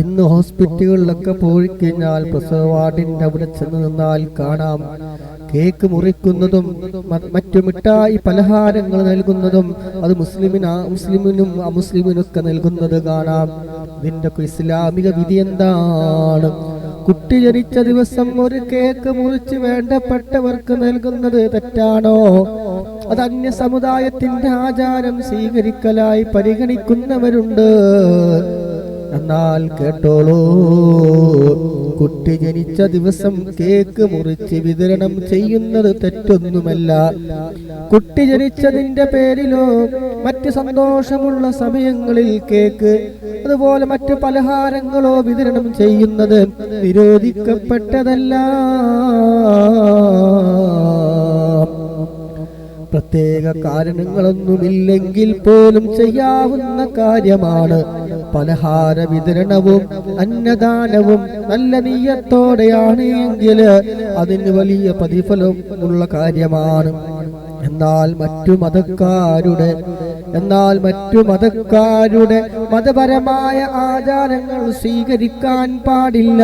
ഇന്ന് ഹോസ്പിറ്റലുകളിലൊക്കെ പോയി കഴിഞ്ഞാൽ പ്രസവ വാർഡിന്റെ അവിടെ ചെന്ന് നിന്നാൽ കാണാം. കേക്ക് മുറിക്കുന്നതും മറ്റു മിഠായി പലഹാരങ്ങൾ നൽകുന്നതും അത് മുസ്ലിമിന് മുസ്ലിമിനും അമുസ്ലിമിനൊക്കെ നൽകുന്നത് കാണാം. ഇതിന്റെ ഇസ്ലാമിക വിധി എന്താണ്? കുട്ടി ജനിച്ച ദിവസം ഒരു കേക്ക് മുറിച്ച് വേണ്ടപ്പെട്ടവർക്ക് നൽകുന്നത് തെറ്റാണോ? അത് അന്യ സമുദായത്തിന്റെ ആചാരം സ്വീകരിക്കലായി പരിഗണിക്കുന്നവരുണ്ട്. എന്നാൽ കേട്ടോളൂ കുട്ടി ജനിച്ച ദിവസം കേക്ക് മുറിച്ച് വിതരണം ചെയ്യുന്നത് തെറ്റൊന്നുമല്ല. കുട്ടി ജനിച്ചതിന്റെ പേരിലോ മറ്റ് സന്തോഷമുള്ള സമയങ്ങളിൽ കേക്ക് അതുപോലെ മറ്റ് പലഹാരങ്ങളോ വിതരണം ചെയ്യുന്നത് നിരോധിക്കപ്പെട്ടതല്ല. പ്രത്യേക കാരണങ്ങളൊന്നുമില്ലെങ്കിൽ പോലും ചെയ്യാവുന്ന കാര്യമാണ്. പലഹാര വിതരണവും അന്നദാനവും നല്ല നീയത്തോടെയാണ് എങ്കിൽ അതിന് വലിയ പ്രതിഫലം ഉള്ള കാര്യമാണ്. എന്നാൽ മറ്റു മതക്കാരുടെ എന്നാൽ മറ്റു മതക്കാരുടെ മതപരമായ ആചാരങ്ങൾ സ്വീകരിക്കാൻ പാടില്ല.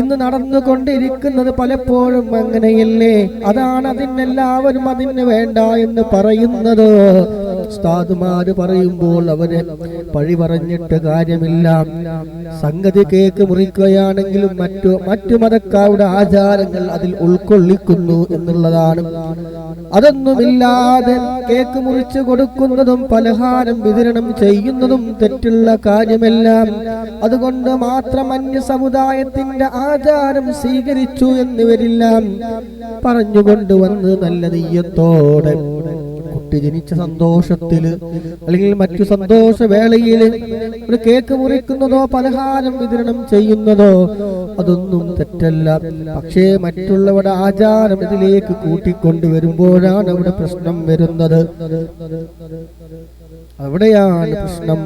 ഇന്ന് നടന്നുകൊണ്ടിരിക്കുന്നത് പലപ്പോഴും അങ്ങനെയല്ലേ? അതാണ് അതിനെല്ലാവരും അതിന് വേണ്ട എന്ന് പറയുന്നത്. ഉസ്താദുമാര് പറയുമ്പോൾ അവർ പഴി പറഞ്ഞിട്ട് കാര്യമില്ല. സംഗതി കേക്ക് മുറിക്കുകയാണെങ്കിലും മറ്റു മറ്റു മതക്കാരുടെ ആചാരങ്ങൾ അതിൽ ഉൾക്കൊള്ളിക്കുന്നു എന്നുള്ളതാണ്. അതൊന്നുമില്ലാതെ കേക്ക് മുറിച്ച് കൊടുക്കുന്നതും പലഹാരം വിതരണം ചെയ്യുന്നതും തെറ്റുള്ള കാര്യമെല്ലാം. അതുകൊണ്ട് മാത്രം അന്യ സമുദായത്തിന്റെ ആചാരം സ്വീകരിച്ചു എന്നിവരില്ല പറഞ്ഞുകൊണ്ട് വന്ന് നല്ല നെയ്യത്തോടെ കുട്ടി ജനിച്ച സന്തോഷത്തിൽ അല്ലെങ്കിൽ മറ്റു സന്തോഷ വേളയിൽ ഒരു കേക്ക് മുറിക്കുന്നതോ പലഹാരം വിതരണം ചെയ്യുന്നതോ അതൊന്നും തെറ്റല്ല. പക്ഷേ മറ്റുള്ളവരുടെ ആചാരം ഇതിലേക്ക് കൂട്ടിക്കൊണ്ടുവരുമ്പോഴാണ് അവിടെ പ്രശ്നം വരുന്നത്. അവിടെയാണ് പ്രശ്നം.